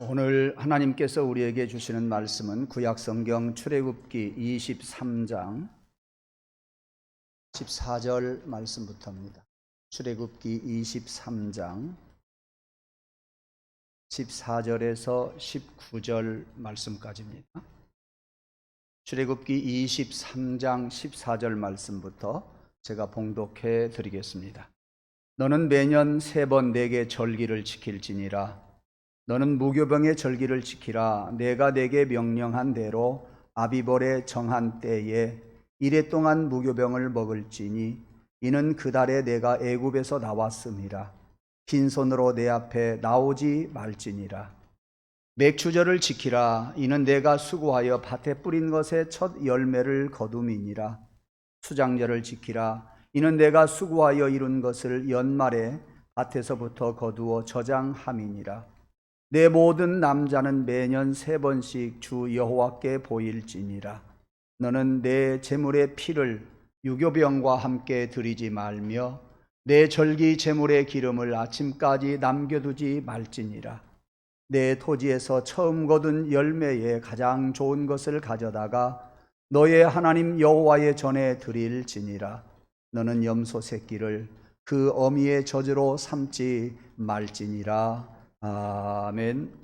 오늘 하나님께서 우리에게 주시는 말씀은 구약 성경 출애굽기 23장 14절 말씀부터입니다. 출애굽기 23장 14절에서 19절 말씀까지입니다. 출애굽기 23장 14절 말씀부터 제가 봉독해 드리겠습니다. 너는 매년 세 번 내게 절기를 지킬지니라 너는 무교병의 절기를 지키라. 내가 내게 명령한 대로 아비벌의 정한 때에 이래 동안 무교병을 먹을지니 이는 그 달에 내가 애굽에서 나왔음이라. 빈손으로 내 앞에 나오지 말지니라. 맥추절을 지키라. 이는 내가 수고하여 밭에 뿌린 것의 첫 열매를 거둠이니라. 수장절을 지키라. 이는 내가 수고하여 이룬 것을 연말에 밭에서부터 거두어 저장함이니라 내 모든 남자는 매년 세 번씩 주 여호와께 보일지니라. 너는 내 제물의 피를 유교병과 함께 드리지 말며 내 절기 제물의 기름을 아침까지 남겨두지 말지니라. 내 토지에서 처음 거둔 열매에 가장 좋은 것을 가져다가 너의 하나님 여호와의 전에 드릴지니라. 너는 염소 새끼를 그 어미의 젖으로 삼지 말지니라 아멘.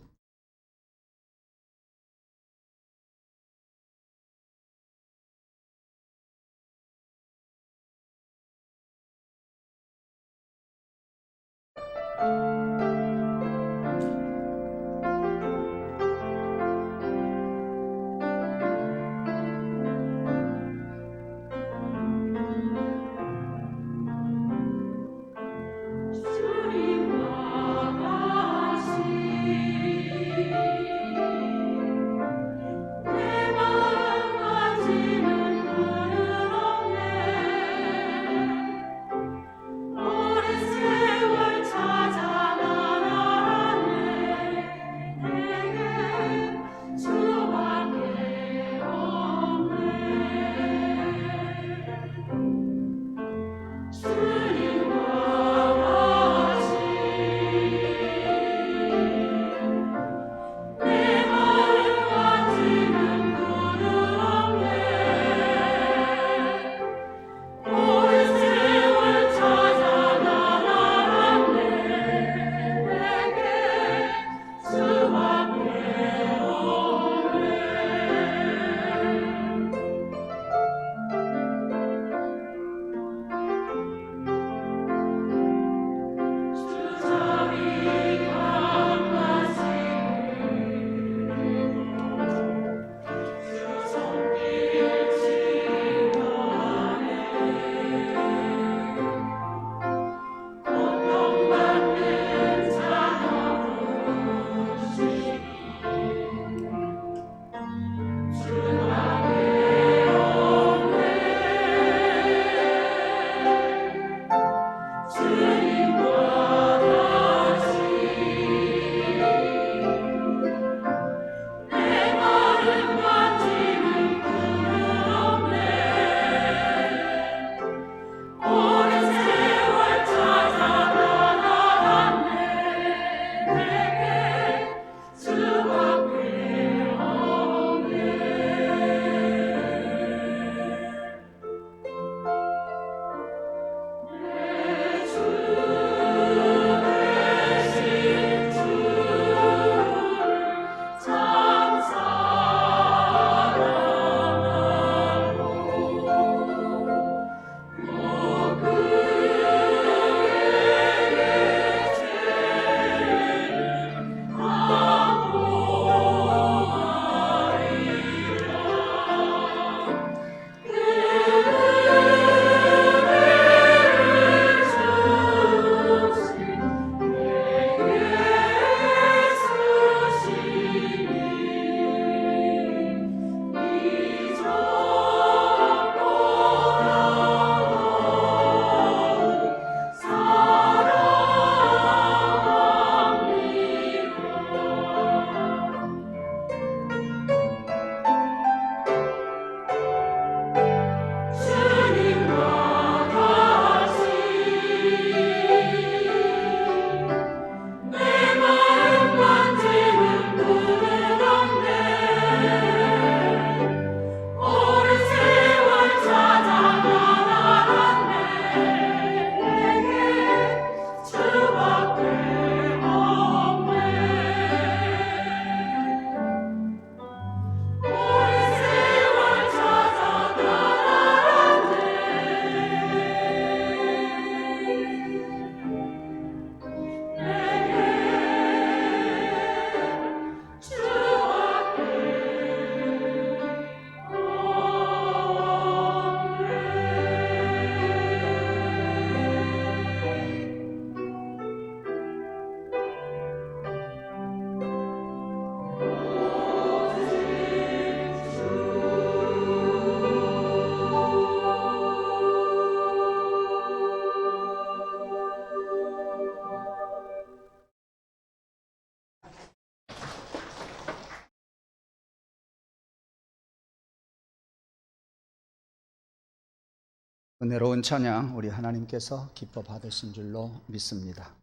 은혜로운 찬양 우리 하나님께서 기뻐 받으신 줄로 믿습니다.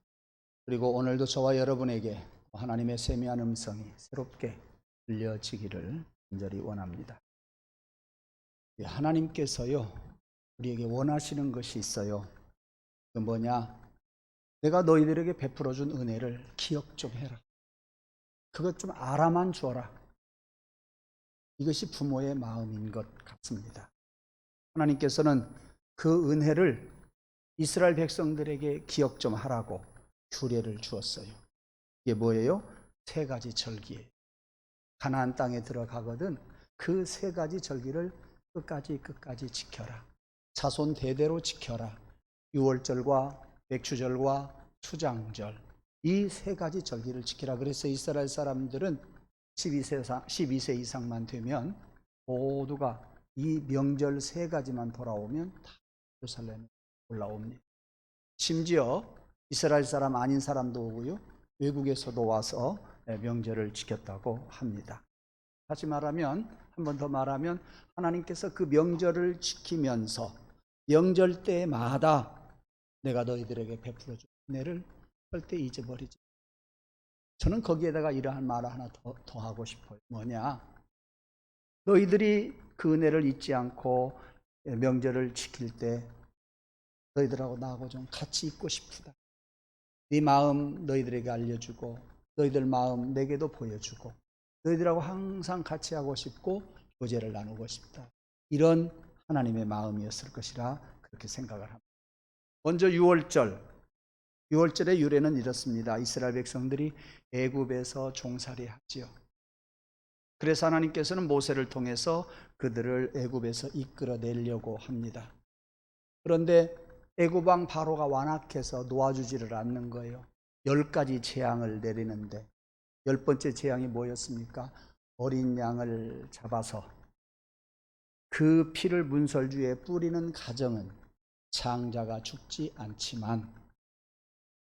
그리고 오늘도 저와 여러분에게 하나님의 세미한 음성이 새롭게 들려지기를 간절히 원합니다. 예, 하나님께서요 우리에게 원하시는 것이 있어요. 그 뭐냐? 내가 너희들에게 베풀어 준 은혜를 기억 좀 해라. 그것 좀 알아만 주어라. 이것이 부모의 마음인 것 같습니다. 하나님께서는 그 은혜를 이스라엘 백성들에게 기억 좀 하라고 규례를 주었어요. 이게 뭐예요? 세 가지 절기예요. 가나안 땅에 들어가거든 그 세 가지 절기를 끝까지 끝까지 지켜라. 자손 대대로 지켜라. 유월절과 맥추절과 수장절 이 세 가지 절기를 지키라. 그래서 이스라엘 사람들은 12세, 12세 이상만 되면 모두가 이 명절 세 가지만 돌아오면 다 예루살렘에 올라옵니다. 심지어 이스라엘 사람 아닌 사람도 오고요. 외국에서도 와서 명절을 지켰다고 합니다. 다시 말하면 한 번 더 말하면 하나님께서 그 명절을 지키면서 명절 때마다 내가 너희들에게 베풀어 준 은혜를 절대 잊어버리지. 저는 거기에다가 이러한 말을 하나 더, 더 하고 싶어요. 뭐냐? 너희들이 그 은혜를 잊지 않고 명절을 지킬 때 너희들하고 나하고 좀 같이 있고 싶다. 네 마음 너희들에게 알려주고 너희들 마음 내게도 보여주고 너희들하고 항상 같이 하고 싶고 교제를 나누고 싶다. 이런 하나님의 마음이었을 것이라 그렇게 생각을 합니다. 먼저 6월절. 6월절의 유래는 이렇습니다. 이스라엘 백성들이 애굽에서 종살이 하지요. 그래서 하나님께서는 모세를 통해서 그들을 애굽에서 이끌어내려고 합니다. 그런데 애굽 왕 바로가 완악해서 놓아주지를 않는 거예요. 열 가지 재앙을 내리는데 열 번째 재앙이 뭐였습니까? 어린 양을 잡아서 그 피를 문설주에 뿌리는 가정은 장자가 죽지 않지만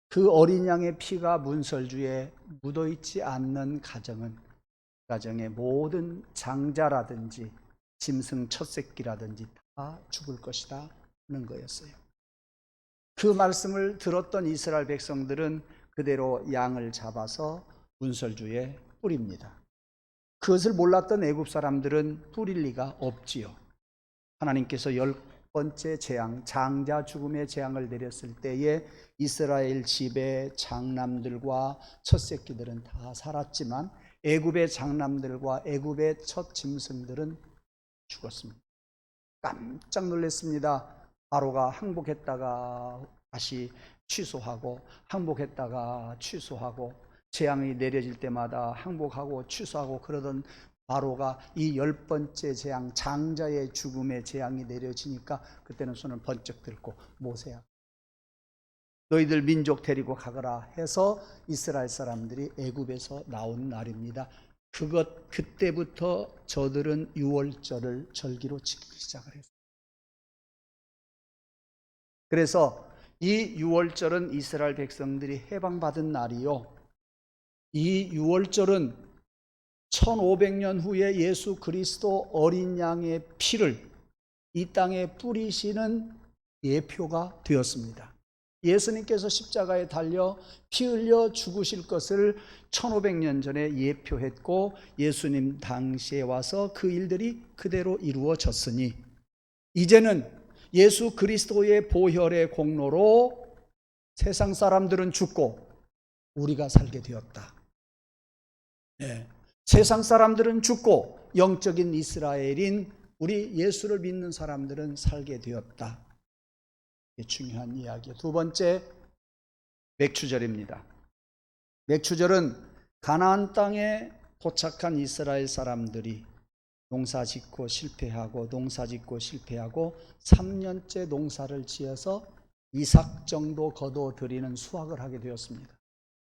그 어린 양의 피가 문설주에 묻어 있지 않는 가정은 가정의 모든 장자라든지 짐승 첫 새끼라든지 다 죽을 것이다 하는 거였어요. 그 말씀을 들었던 이스라엘 백성들은 그대로 양을 잡아서 문설주에 뿌립니다. 그것을 몰랐던 애굽 사람들은 뿌릴 리가 없지요. 하나님께서 열 번째 재앙, 장자 죽음의 재앙을 내렸을 때에 이스라엘 집의 장남들과 첫 새끼들은 다 살았지만 애굽의 장남들과 애굽의 첫 짐승들은 죽었습니다. 깜짝 놀랐습니다. 바로가 항복했다가 다시 취소하고 항복했다가 취소하고 재앙이 내려질 때마다 항복하고 취소하고 그러던 바로가 이 열 번째 재앙 장자의 죽음의 재앙이 내려지니까 그때는 손을 번쩍 들고 모세야 너희들 민족 데리고 가거라 해서 이스라엘 사람들이 애굽에서 나온 날입니다. 그것 그때부터 저들은 유월절을 절기로 지키기 시작을 했어요. 그래서 이 유월절은 이스라엘 백성들이 해방받은 날이요. 이 유월절은 1500년 후에 예수 그리스도 어린 양의 피를 이 땅에 뿌리시는 예표가 되었습니다. 예수님께서 십자가에 달려 피 흘려 죽으실 것을 1500년 전에 예표했고 예수님 당시에 와서 그 일들이 그대로 이루어졌으니 이제는 예수 그리스도의 보혈의 공로로 세상 사람들은 죽고 우리가 살게 되었다. 네. 세상 사람들은 죽고 영적인 이스라엘인 우리 예수를 믿는 사람들은 살게 되었다. 중요한 이야기예요. 두 번째 맥추절입니다. 맥추절은 가나안 땅에 도착한 이스라엘 사람들이 농사 짓고 실패하고 농사 짓고 실패하고 3년째 농사를 지어서 이삭 정도 거둬 드리는 수확을 하게 되었습니다.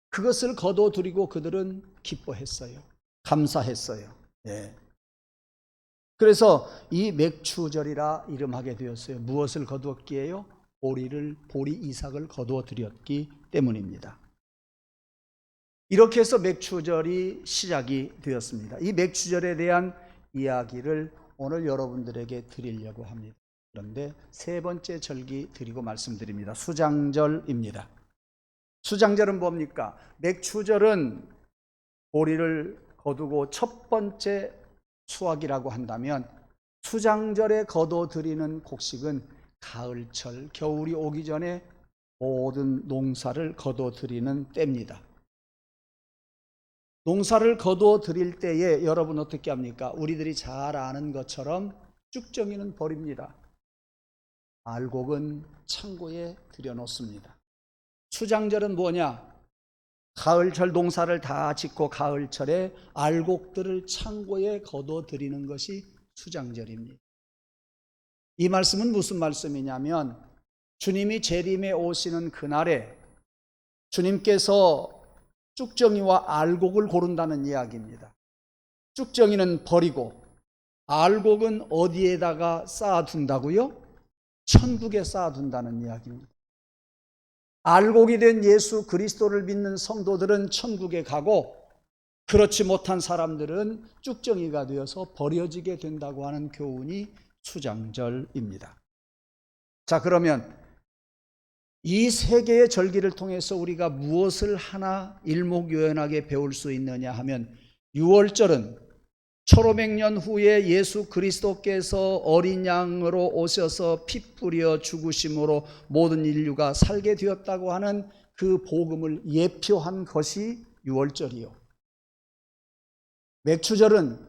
그것을 거둬 드리고 그들은 기뻐했어요. 감사했어요. 예. 그래서 이 맥추절이라 이름하게 되었어요. 무엇을 거두었기에요? 보리를 보리 이삭을 거두어 드렸기 때문입니다. 이렇게 해서 맥추절이 시작이 되었습니다. 이 맥추절에 대한 이야기를 오늘 여러분들에게 드리려고 합니다. 그런데 세 번째 절기 드리고 말씀드립니다. 수장절입니다. 수장절은 뭡니까? 맥추절은 보리를 거두고 첫 번째 수확이라고 한다면 수장절에 거둬 드리는 곡식은 가을철, 겨울이 오기 전에 모든 농사를 거둬 드리는 때입니다. 농사를 거둬 드릴 때에 여러분 어떻게 합니까? 우리들이 잘 아는 것처럼 쭉정이는 버립니다. 알곡은 창고에 들여놓습니다. 수장절은 뭐냐? 가을철 농사를 다 짓고 가을철에 알곡들을 창고에 거둬 드리는 것이 수장절입니다. 이 말씀은 무슨 말씀이냐면 주님이 재림에 오시는 그날에 주님께서 쭉정이와 알곡을 고른다는 이야기입니다. 쭉정이는 버리고 알곡은 어디에다가 쌓아둔다고요? 천국에 쌓아둔다는 이야기입니다. 알곡이 된 예수 그리스도를 믿는 성도들은 천국에 가고 그렇지 못한 사람들은 쭉정이가 되어서 버려지게 된다고 하는 교훈이 수장절입니다. 자, 그러면 이 세 개의 절기를 통해서 우리가 무엇을 하나 일목요연하게 배울 수 있느냐 하면 6월절은 1500년 후에 예수 그리스도께서 어린 양으로 오셔서 피 뿌려 죽으심으로 모든 인류가 살게 되었다고 하는 그 복음을 예표한 것이 6월절이요. 맥추절은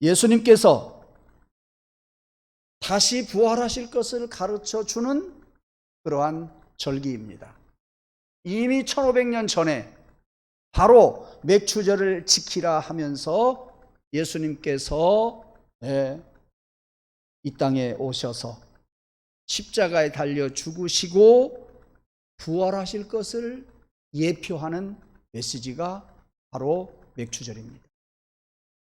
예수님께서 다시 부활하실 것을 가르쳐 주는 그러한 절기입니다. 이미 1500년 전에 바로 맥추절을 지키라 하면서 예수님께서 예, 이 땅에 오셔서 십자가에 달려 죽으시고 부활하실 것을 예표하는 메시지가 바로 맥추절입니다.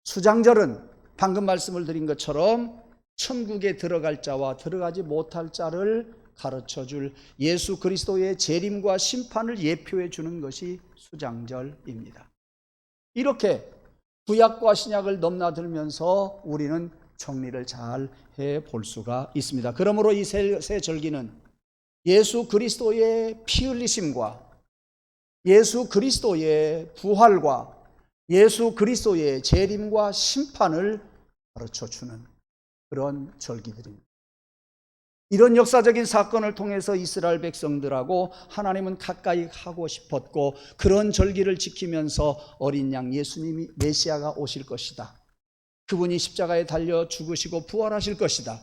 수장절은 방금 말씀을 드린 것처럼 천국에 들어갈 자와 들어가지 못할 자를 가르쳐 줄 예수 그리스도의 재림과 심판을 예표해 주는 것이 수장절입니다. 이렇게 구약과 신약을 넘나들면서 우리는 정리를 잘 해 볼 수가 있습니다. 그러므로 이 세 절기는 예수 그리스도의 피 흘리심과 예수 그리스도의 부활과 예수 그리스도의 재림과 심판을 가르쳐 주는 그런 절기들입니다. 이런 역사적인 사건을 통해서 이스라엘 백성들하고 하나님은 가까이 하고 싶었고 그런 절기를 지키면서 어린 양 예수님이 메시아가 오실 것이다. 그분이 십자가에 달려 죽으시고 부활하실 것이다.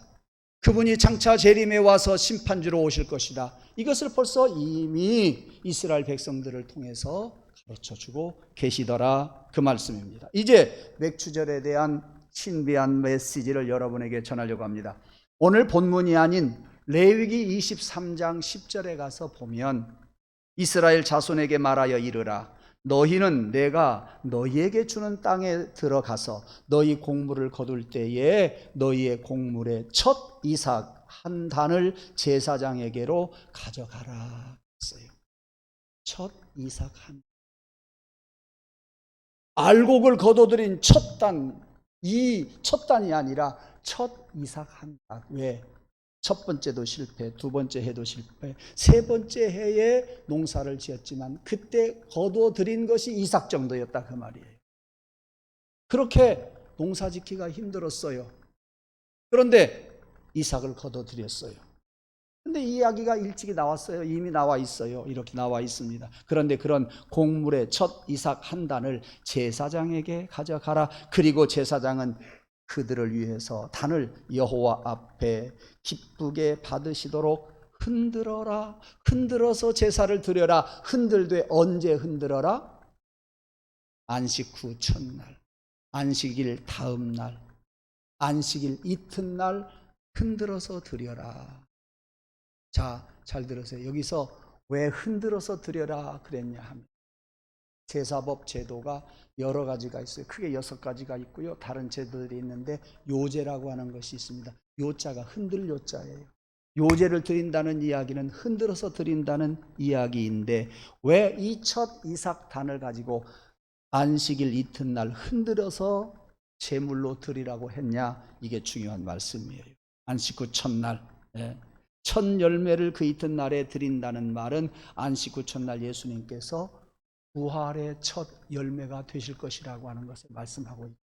그분이 장차 재림에 와서 심판주로 오실 것이다. 이것을 벌써 이미 이스라엘 백성들을 통해서 가르쳐 주고 계시더라 그 말씀입니다. 이제 맥추절에 대한 신비한 메시지를 여러분에게 전하려고 합니다. 오늘 본문이 아닌 레위기 23장 10절에 가서 보면 이스라엘 자손에게 말하여 이르라 너희는 내가 너희에게 주는 땅에 들어가서 너희 곡물을 거둘 때에 너희의 곡물의 첫 이삭 한 단을 제사장에게로 가져가라 했어요. 첫 이삭 한 알곡을 거둬들인 첫 단, 이 첫 단이 아니라 첫 이삭 한 단. 왜? 첫 번째도 실패, 두 번째 해도 실패, 세 번째 해에 농사를 지었지만 그때 거둬들인 것이 이삭 정도였다 그 말이에요. 그렇게 농사 짓기가 힘들었어요. 그런데 이삭을 거둬들였어요. 근데 이 이야기가 일찍이 나왔어요. 이미 나와 있어요. 이렇게 나와 있습니다. 그런데 그런 곡물의 첫 이삭 한 단을 제사장에게 가져가라. 그리고 제사장은 그들을 위해서 단을 여호와 앞에 기쁘게 받으시도록 흔들어라. 흔들어서 제사를 드려라. 흔들되 언제 흔들어라? 안식 후 첫날, 안식일 다음 날, 안식일 이튿날 흔들어서 드려라. 자, 잘 들으세요. 여기서 왜 흔들어서 드려라 그랬냐 하면 제사법 제도가 여러 가지가 있어요. 크게 여섯 가지가 있고요. 다른 제도들이 있는데 요제라고 하는 것이 있습니다. 요자가 흔들 요자예요. 요제를 드린다는 이야기는 흔들어서 드린다는 이야기인데 왜 이 첫 이삭 단을 가지고 안식일 이튿날 흔들어서 제물로 드리라고 했냐? 이게 중요한 말씀이에요. 안식 후 첫날. 예. 첫 열매를 그 이튿날에 드린다는 말은 안식 후 첫날 예수님께서 부활의 첫 열매가 되실 것이라고 하는 것을 말씀하고 있습니다.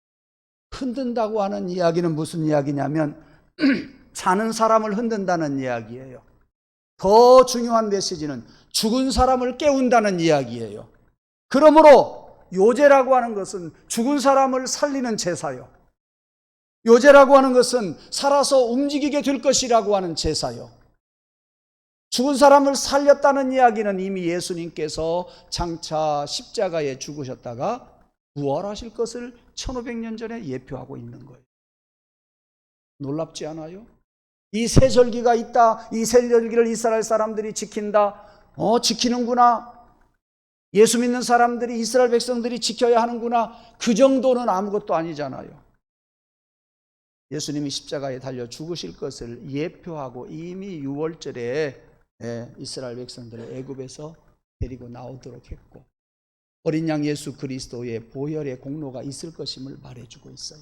흔든다고 하는 이야기는 무슨 이야기냐면 자는 사람을 흔든다는 이야기예요. 더 중요한 메시지는 죽은 사람을 깨운다는 이야기예요. 그러므로 요제라고 하는 것은 죽은 사람을 살리는 제사요. 요제라고 하는 것은 살아서 움직이게 될 것이라고 하는 제사요. 죽은 사람을 살렸다는 이야기는 이미 예수님께서 장차 십자가에 죽으셨다가 부활하실 것을 1500년 전에 예표하고 있는 거예요. 놀랍지 않아요? 이 세절기가 있다. 이 세절기를 이스라엘 사람들이 지킨다. 어, 지키는구나. 예수 믿는 사람들이 이스라엘 백성들이 지켜야 하는구나. 그 정도는 아무것도 아니잖아요. 예수님이 십자가에 달려 죽으실 것을 예표하고 이미 6월절에 예, 이스라엘 백성들을 애굽에서 데리고 나오도록 했고 어린 양 예수 그리스도의 보혈의 공로가 있을 것임을 말해주고 있어요.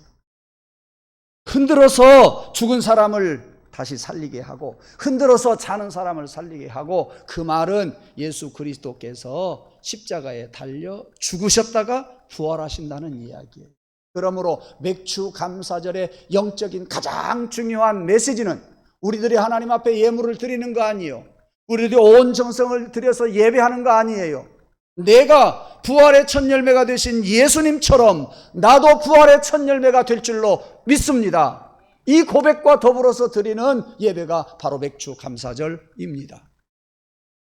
흔들어서 죽은 사람을 다시 살리게 하고 흔들어서 자는 사람을 살리게 하고 그 말은 예수 그리스도께서 십자가에 달려 죽으셨다가 부활하신다는 이야기예요. 그러므로 맥주 감사절의 영적인 가장 중요한 메시지는 우리들이 하나님 앞에 예물을 드리는 거 아니에요. 우리들이 온 정성을 들여서 예배하는 거 아니에요. 내가 부활의 첫 열매가 되신 예수님처럼 나도 부활의 첫 열매가 될 줄로 믿습니다. 이 고백과 더불어서 드리는 예배가 바로 맥주 감사절입니다.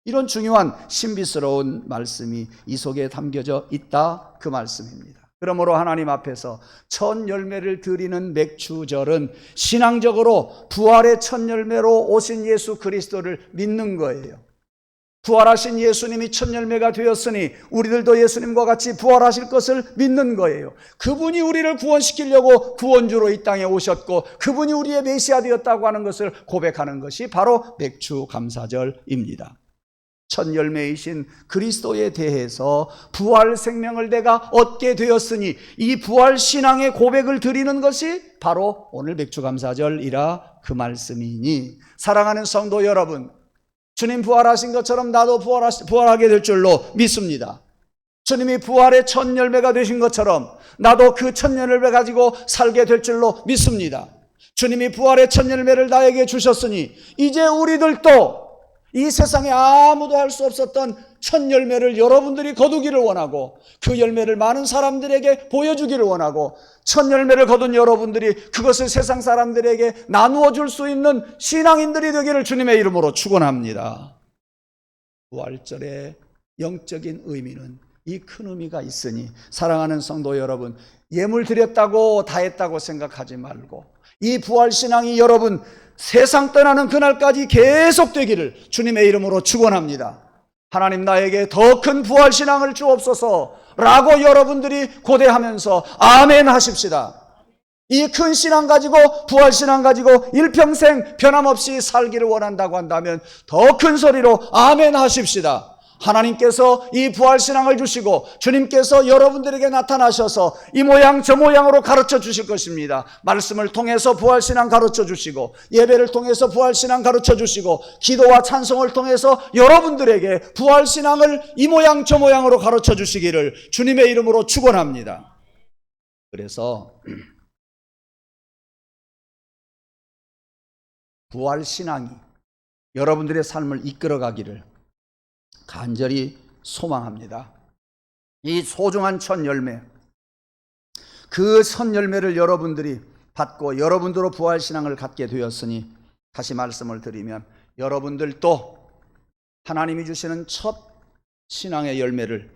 이런 중요한 신비스러운 말씀이 이 속에 담겨져 있다 그 말씀입니다. 그러므로 하나님 앞에서 첫 열매를 드리는 맥주절은 신앙적으로 부활의 첫 열매로 오신 예수 그리스도를 믿는 거예요. 부활하신 예수님이 첫 열매가 되었으니 우리들도 예수님과 같이 부활하실 것을 믿는 거예요. 그분이 우리를 구원시키려고 구원주로 이 땅에 오셨고 그분이 우리의 메시아 되었다고 하는 것을 고백하는 것이 바로 맥주 감사절입니다. 첫 열매이신 그리스도에 대해서 부활 생명을 내가 얻게 되었으니 이 부활 신앙의 고백을 드리는 것이 바로 오늘 맥주감사절이라 그 말씀이니 사랑하는 성도 여러분 주님 부활하신 것처럼 나도 부활하, 부활하게 될 줄로 믿습니다. 주님이 부활의 첫 열매가 되신 것처럼 나도 그첫 열매 가지고 살게 될 줄로 믿습니다. 주님이 부활의 첫 열매를 나에게 주셨으니 이제 우리들도 이 세상에 아무도 할 수 없었던 첫 열매를 여러분들이 거두기를 원하고 그 열매를 많은 사람들에게 보여주기를 원하고 첫 열매를 거둔 여러분들이 그것을 세상 사람들에게 나누어 줄 수 있는 신앙인들이 되기를 주님의 이름으로 축원합니다. 부활절의 영적인 의미는 이 큰 의미가 있으니 사랑하는 성도 여러분 예물 드렸다고 다 했다고 생각하지 말고 이 부활 신앙이 여러분 세상 떠나는 그날까지 계속되기를 주님의 이름으로 축원합니다. 하나님 나에게 더 큰 부활 신앙을 주옵소서 라고 여러분들이 고대하면서 아멘 하십시다. 이 큰 신앙 가지고 부활 신앙 가지고 일평생 변함없이 살기를 원한다고 한다면 더 큰 소리로 아멘 하십시다. 하나님께서 이 부활 신앙을 주시고 주님께서 여러분들에게 나타나셔서 이 모양 저 모양으로 가르쳐 주실 것입니다. 말씀을 통해서 부활 신앙 가르쳐 주시고 예배를 통해서 부활 신앙 가르쳐 주시고 기도와 찬송을 통해서 여러분들에게 부활 신앙을 이 모양 저 모양으로 가르쳐 주시기를 주님의 이름으로 축원합니다. 그래서 부활 신앙이 여러분들의 삶을 이끌어 가기를 간절히 소망합니다. 이 소중한 첫 열매, 그첫 열매를 여러분들이 받고 여러분들로 부활 신앙을 갖게 되었으니 다시 말씀을 드리면 여러분들도 하나님이 주시는 첫 신앙의 열매를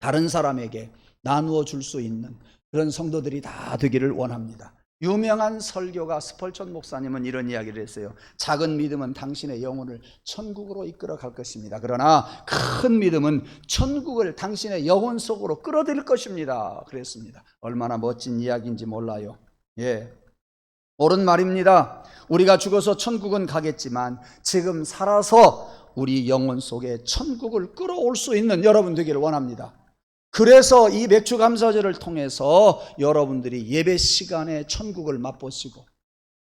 다른 사람에게 나누어 줄 수 있는 그런 성도들이 다 되기를 원합니다. 유명한 설교가 스펄천 목사님은 이런 이야기를 했어요. 작은 믿음은 당신의 영혼을 천국으로 이끌어 갈 것입니다. 그러나 큰 믿음은 천국을 당신의 영혼 속으로 끌어들일 것입니다. 그랬습니다. 얼마나 멋진 이야기인지 몰라요. 예. 옳은 말입니다. 우리가 죽어서 천국은 가겠지만 지금 살아서 우리 영혼 속에 천국을 끌어올 수 있는 여러분 되기를 원합니다. 그래서 이 맥주 감사절을 통해서 여러분들이 예배 시간에 천국을 맛보시고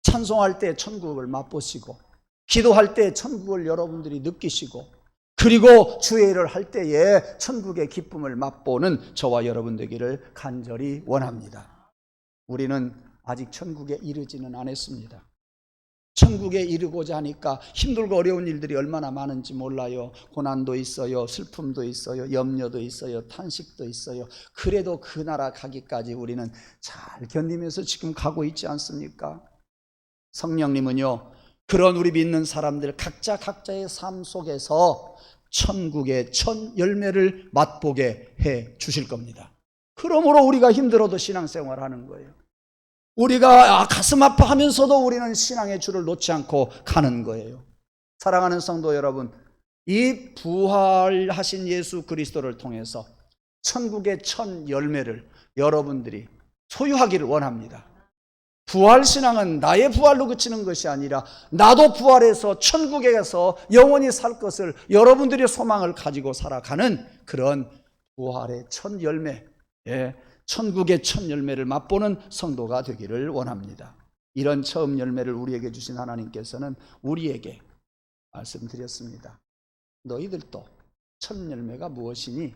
찬송할 때 천국을 맛보시고 기도할 때 천국을 여러분들이 느끼시고 그리고 주의를 할 때에 천국의 기쁨을 맛보는 저와 여러분 되기를 간절히 원합니다. 우리는 아직 천국에 이르지는 않았습니다. 천국에 이르고자 하니까 힘들고 어려운 일들이 얼마나 많은지 몰라요. 고난도 있어요. 슬픔도 있어요. 염려도 있어요. 탄식도 있어요. 그래도 그 나라 가기까지 우리는 잘 견디면서 지금 가고 있지 않습니까? 성령님은요, 그런 우리 믿는 사람들 각자 각자의 삶 속에서 천국의 천 열매를 맛보게 해 주실 겁니다. 그러므로 우리가 힘들어도 신앙생활 하는 거예요. 우리가 아, 가슴 아파하면서도 우리는 신앙의 줄을 놓지 않고 가는 거예요. 사랑하는 성도 여러분, 이 부활하신 예수 그리스도를 통해서 천국의 천 열매를 여러분들이 소유하기를 원합니다. 부활 신앙은 나의 부활로 그치는 것이 아니라 나도 부활해서 천국에 가서 영원히 살 것을 여러분들의 소망을 가지고 살아가는 그런 부활의 첫 열매, 예, 천국의 첫 열매를 맛보는 성도가 되기를 원합니다. 이런 처음 열매를 우리에게 주신 하나님께서는 우리에게 말씀드렸습니다. 너희들도 첫 열매가 무엇이니?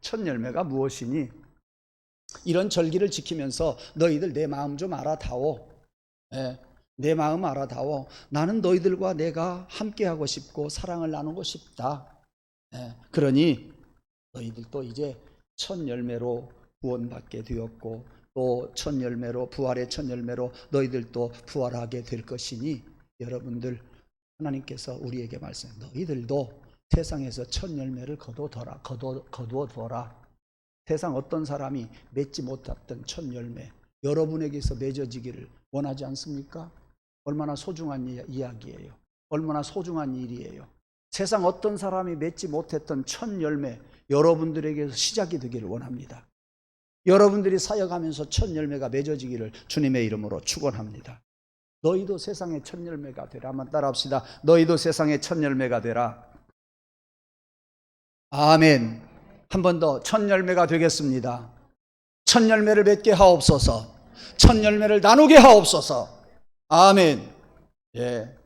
첫 열매가 무엇이니? 이런 절기를 지키면서 너희들 내 마음 좀 알아다오. 예, 내 마음 알아다오. 나는 너희들과 내가 함께하고 싶고 사랑을 나누고 싶다. 예, 그러니 너희들도 이제 첫 열매로 구원받게 되었고 또 첫 열매로 부활의 첫 열매로 너희들도 부활하게 될 것이니 여러분들 하나님께서 우리에게 말씀 너희들도 세상에서 첫 열매를 거둬둬라 거둬 거두어둬라 세상 어떤 사람이 맺지 못했던 첫 열매 여러분에게서 맺어지기를 원하지 않습니까? 얼마나 소중한 이- 이야기예요. 얼마나 소중한 일이에요. 세상 어떤 사람이 맺지 못했던 첫 열매 여러분들에게서 시작이 되기를 원합니다. 여러분들이 사역하면서 첫 열매가 맺어지기를 주님의 이름으로 축원합니다. 너희도 세상의 첫 열매가 되라. 한번 따라합시다. 너희도 세상의 첫 열매가 되라. 아멘. 한 번 더 첫 열매가 되겠습니다. 첫 열매를 맺게 하옵소서. 첫 열매를 나누게 하옵소서. 아멘. 예.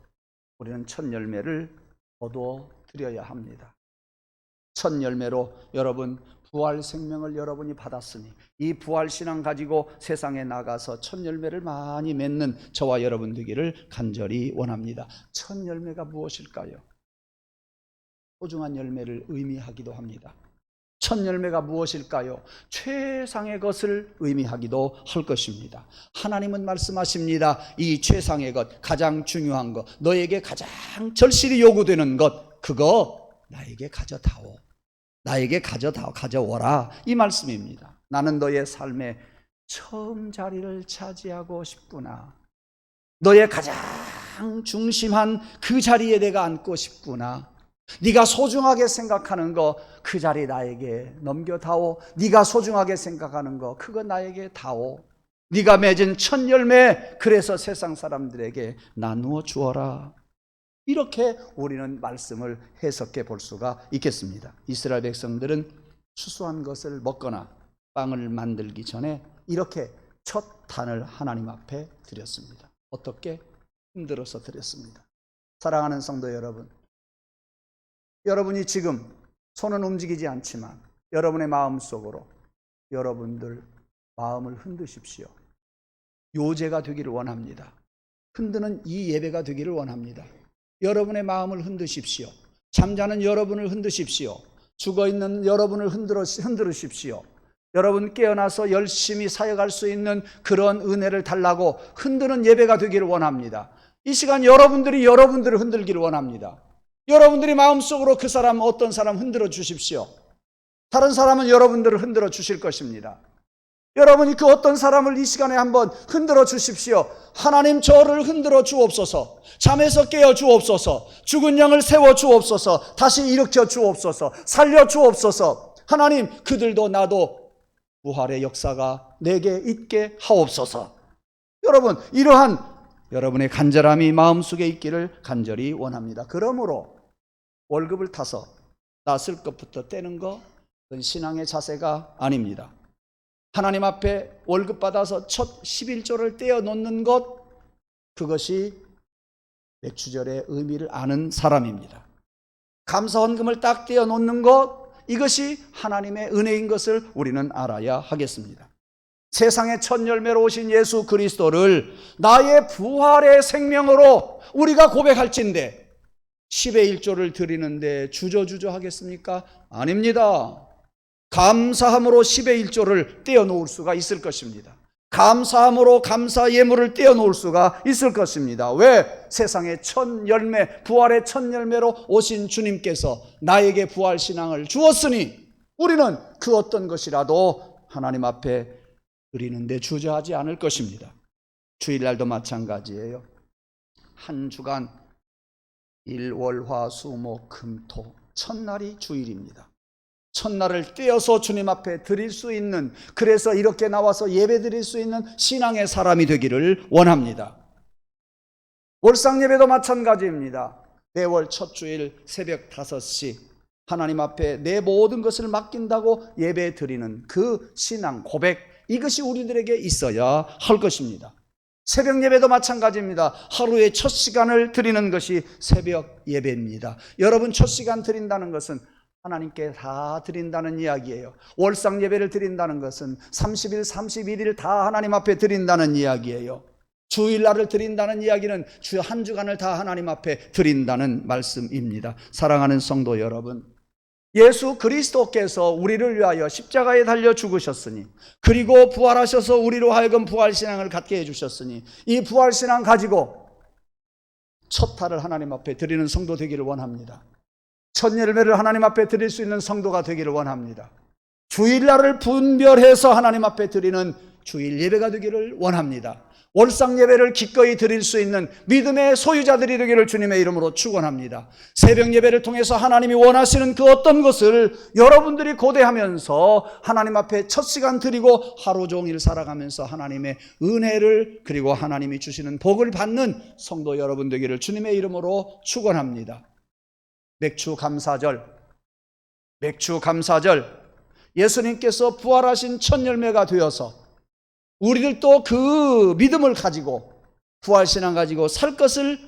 우리는 첫 열매를 거두어 드려야 합니다. 첫 열매로 여러분 부활 생명을 여러분이 받았으니 이 부활 신앙 가지고 세상에 나가서 첫 열매를 많이 맺는 저와 여러분 되기를 간절히 원합니다. 첫 열매가 무엇일까요? 소중한 열매를 의미하기도 합니다. 첫 열매가 무엇일까요? 최상의 것을 의미하기도 할 것입니다. 하나님은 말씀하십니다. 이 최상의 것, 가장 중요한 것, 너에게 가장 절실히 요구되는 것, 그거 나에게 가져다오. 나에게 가져다 가져오라 이 말씀입니다. 나는 너의 삶에 처음 자리를 차지하고 싶구나. 너의 가장 중심한 그 자리에 내가 앉고 싶구나. 네가 소중하게 생각하는 거 그 자리 나에게 넘겨다오. 네가 소중하게 생각하는 거 그거 나에게 다오. 네가 맺은 첫 열매 그래서 세상 사람들에게 나누어 주어라. 이렇게 우리는 말씀을 해석해 볼 수가 있겠습니다. 이스라엘 백성들은 수수한 것을 먹거나 빵을 만들기 전에 이렇게 첫 단을 하나님 앞에 드렸습니다. 어떻게? 힘들어서 드렸습니다. 사랑하는 성도 여러분, 여러분이 지금 손은 움직이지 않지만 여러분의 마음 속으로 여러분들 마음을 흔드십시오. 요제가 되기를 원합니다. 흔드는 이 예배가 되기를 원합니다. 여러분의 마음을 흔드십시오. 잠자는 여러분을 흔드십시오. 죽어 있는 여러분을 흔들어 흔들으십시오. 여러분 깨어나서 열심히 사역할 수 있는 그런 은혜를 달라고 흔드는 예배가 되기를 원합니다. 이 시간 여러분들이 여러분들을 흔들기를 원합니다. 여러분들이 마음속으로 그 사람 어떤 사람 흔들어 주십시오. 다른 사람은 여러분들을 흔들어 주실 것입니다. 여러분이 그 어떤 사람을 이 시간에 한번 흔들어 주십시오. 하나님 저를 흔들어 주옵소서. 잠에서 깨어 주옵소서. 죽은 영을 세워 주옵소서. 다시 일으켜 주옵소서. 살려 주옵소서. 하나님 그들도 나도 부활의 역사가 내게 있게 하옵소서. 여러분 이러한 여러분의 간절함이 마음속에 있기를 간절히 원합니다. 그러므로 월급을 타서 낯을 것부터 떼는 거 신앙의 자세가 아닙니다. 하나님 앞에 월급 받아서 첫 11조를 떼어 놓는 것 그것이 맥주절의 의미를 아는 사람입니다. 감사 헌금을 딱 떼어 놓는 것 이것이 하나님의 은혜인 것을 우리는 알아야 하겠습니다. 세상의 첫 열매로 오신 예수 그리스도를 나의 부활의 생명으로 우리가 고백할진데 10의 1조를 드리는데 주저주저 하겠습니까? 아닙니다. 감사함으로 10의 1조를 떼어 놓을 수가 있을 것입니다. 감사함으로 감사 예물을 떼어 놓을 수가 있을 것입니다. 왜? 세상의 첫 열매, 부활의 첫 열매로 오신 주님께서 나에게 부활 신앙을 주었으니 우리는 그 어떤 것이라도 하나님 앞에 드리는데 주저하지 않을 것입니다. 주일날도 마찬가지예요. 한 주간 일, 월, 화, 수, 목, 금, 토 첫날이 주일입니다. 첫날을 떼어서 주님 앞에 드릴 수 있는 그래서 이렇게 나와서 예배 드릴 수 있는 신앙의 사람이 되기를 원합니다. 월상 예배도 마찬가지입니다. 매월 첫 주일 새벽 5시 하나님 앞에 내 모든 것을 맡긴다고 예배 드리는 그 신앙 고백 이것이 우리들에게 있어야 할 것입니다. 새벽 예배도 마찬가지입니다. 하루의 첫 시간을 드리는 것이 새벽 예배입니다. 여러분 첫 시간 드린다는 것은 하나님께 다 드린다는 이야기예요. 월상 예배를 드린다는 것은 30일, 31일 다 하나님 앞에 드린다는 이야기예요. 주일날을 드린다는 이야기는 주 한 주간을 다 하나님 앞에 드린다는 말씀입니다. 사랑하는 성도 여러분, 예수 그리스도께서 우리를 위하여 십자가에 달려 죽으셨으니 그리고 부활하셔서 우리로 하여금 부활 신앙을 갖게 해 주셨으니 이 부활 신앙 가지고 첫 탈을 하나님 앞에 드리는 성도 되기를 원합니다. 첫 열매를 하나님 앞에 드릴 수 있는 성도가 되기를 원합니다. 주일날을 분별해서 하나님 앞에 드리는 주일 예배가 되기를 원합니다. 월상 예배를 기꺼이 드릴 수 있는 믿음의 소유자들이 되기를 주님의 이름으로 축원합니다. 새벽 예배를 통해서 하나님이 원하시는 그 어떤 것을 여러분들이 고대하면서 하나님 앞에 첫 시간 드리고 하루 종일 살아가면서 하나님의 은혜를 그리고 하나님이 주시는 복을 받는 성도 여러분 되기를 주님의 이름으로 축원합니다. 맥주 감사절, 맥주 감사절, 예수님께서 부활하신 첫 열매가 되어서 우리들도 그 믿음을 가지고 부활신앙 가지고 살 것을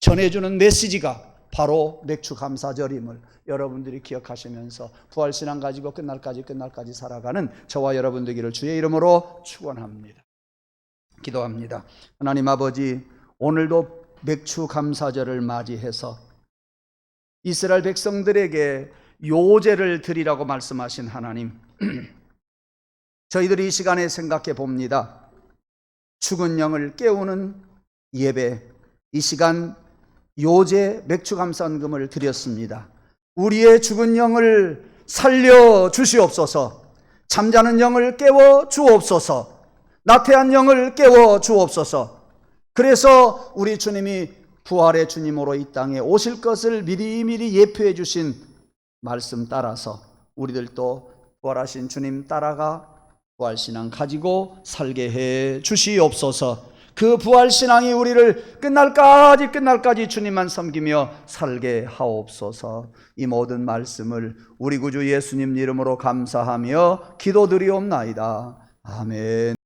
전해주는 메시지가 바로 맥주 감사절임을 여러분들이 기억하시면서 부활신앙 가지고 끝날까지 끝날까지 살아가는 저와 여러분 되기를 주의 이름으로 축원합니다. 기도합니다. 하나님 아버지 오늘도 맥주 감사절을 맞이해서 이스라엘 백성들에게 요제를 드리라고 말씀하신 하나님. 저희들이 이 시간에 생각해 봅니다. 죽은 영을 깨우는 예배. 이 시간 요제 맥주 감사금을 드렸습니다. 우리의 죽은 영을 살려 주시옵소서. 잠자는 영을 깨워 주옵소서. 나태한 영을 깨워 주옵소서. 그래서 우리 주님이 부활의 주님으로 이 땅에 오실 것을 미리미리 예표해 주신 말씀 따라서 우리들도 부활하신 주님 따라가 부활신앙 가지고 살게 해 주시옵소서. 그 부활신앙이 우리를 끝날까지 끝날까지 주님만 섬기며 살게 하옵소서. 이 모든 말씀을 우리 구주 예수님 이름으로 감사하며 기도드리옵나이다. 아멘.